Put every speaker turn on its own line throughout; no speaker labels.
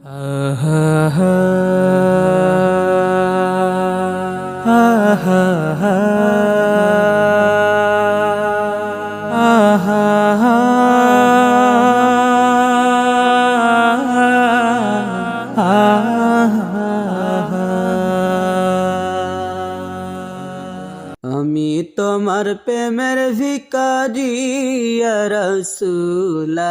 আমি তোমার প্রেমের ভিকারি রসুল্লাহ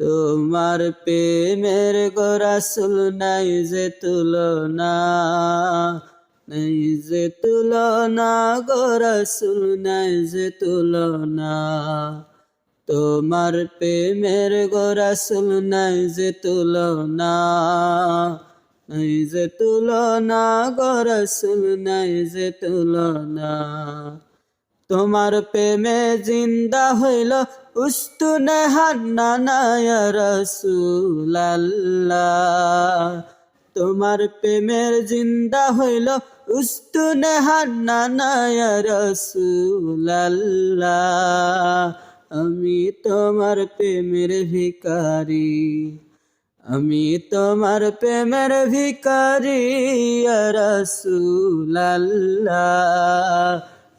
তোমার প্রেমের গোরাসুল নাই যে তুলনা, নাই যে তুলনা গোরাসুল নাই যে তুলনা। তোমার প্রেমের গোরাসুল নাই যে তুলনা, নাই যে তুলনা গোরাসুল নাই যে তুলনা। তোমার প্রেমে জিন্দা হইল উস্তুনে হান্না রসুল্লাহ তোমার প্রেমের জিন্দা হইল উস্তুনে হান্না রসুল্লাহ আমি তোমার প্রেমের ভিকারি আমি তোমার প্রেমের ভিকারি রসুল্লাহ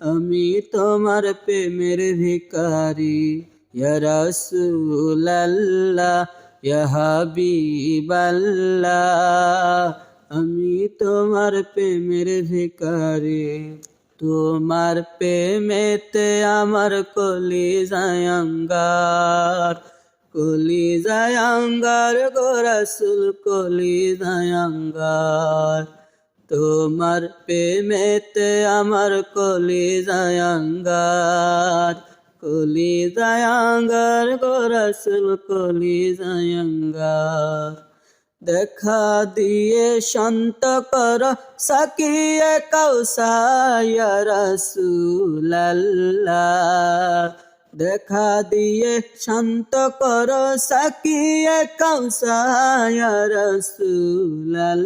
আমি তোমার প্রেমের ভিকারি রসুল্লাহ হাবিবাল্লাহ আমি তোমার প্রেমের ভিকারি তোমার প্রেমেতে আমার কলি জায়ঙ্গার কলি জায়ঙ্গার গোরাসুল কলি জায়ঙ্গার তোমার প্রেমেতে আমার কলি জায়ঙ্গার কলি জায়ঙ্গার গোরাসুল, কলি জায়ঙ্গার। দেখা দিয়ে শান্ত কর, সাকিয়ে কৌসায়া রসুল্লাহ দেখা দিয়ে শান্ত কর, সাকিয়ে কৌসায়া রসুল্লাহ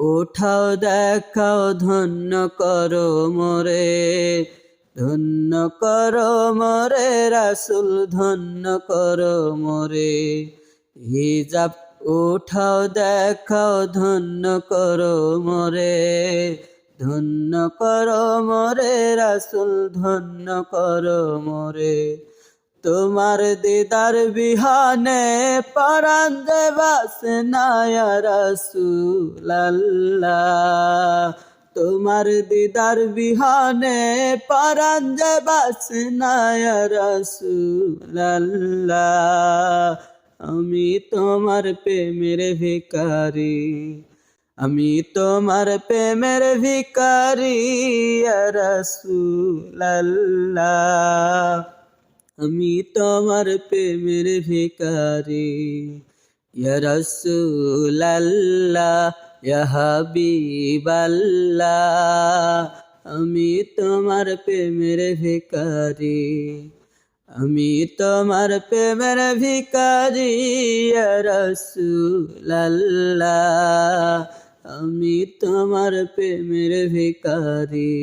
উঠাও, দেখাও, ধন্য করো মোরে, ধন্য করো মোরে, রাসুল ধন্য করো মোরে। হিজাব উঠাও, দেখাও, ধন্য করো মোরে, ধন্য করো মোরে, রাসুল ধন্য করো মোরে। তোমার দিদার বিহানে পরাণ দেবাস নায়া রসুল্লাহ তোমার দিদার বিহানে পরাণ দেবাস নায়া রসুল্লাহ আমি তোমার প্রেমের ভিকারি আমি তোমার প্রেমের ভিকারি রসুল্লাহ আমি তোমার প্রেমের ভিকারি রসুল্লাহ হাবিবাল্লাহ, আমি তোমার প্রেমের ভিকারি আমি তোমার প্রেমের ভিকারি রসুল্লাহ আমি তোমার প্রেমের ভিকারি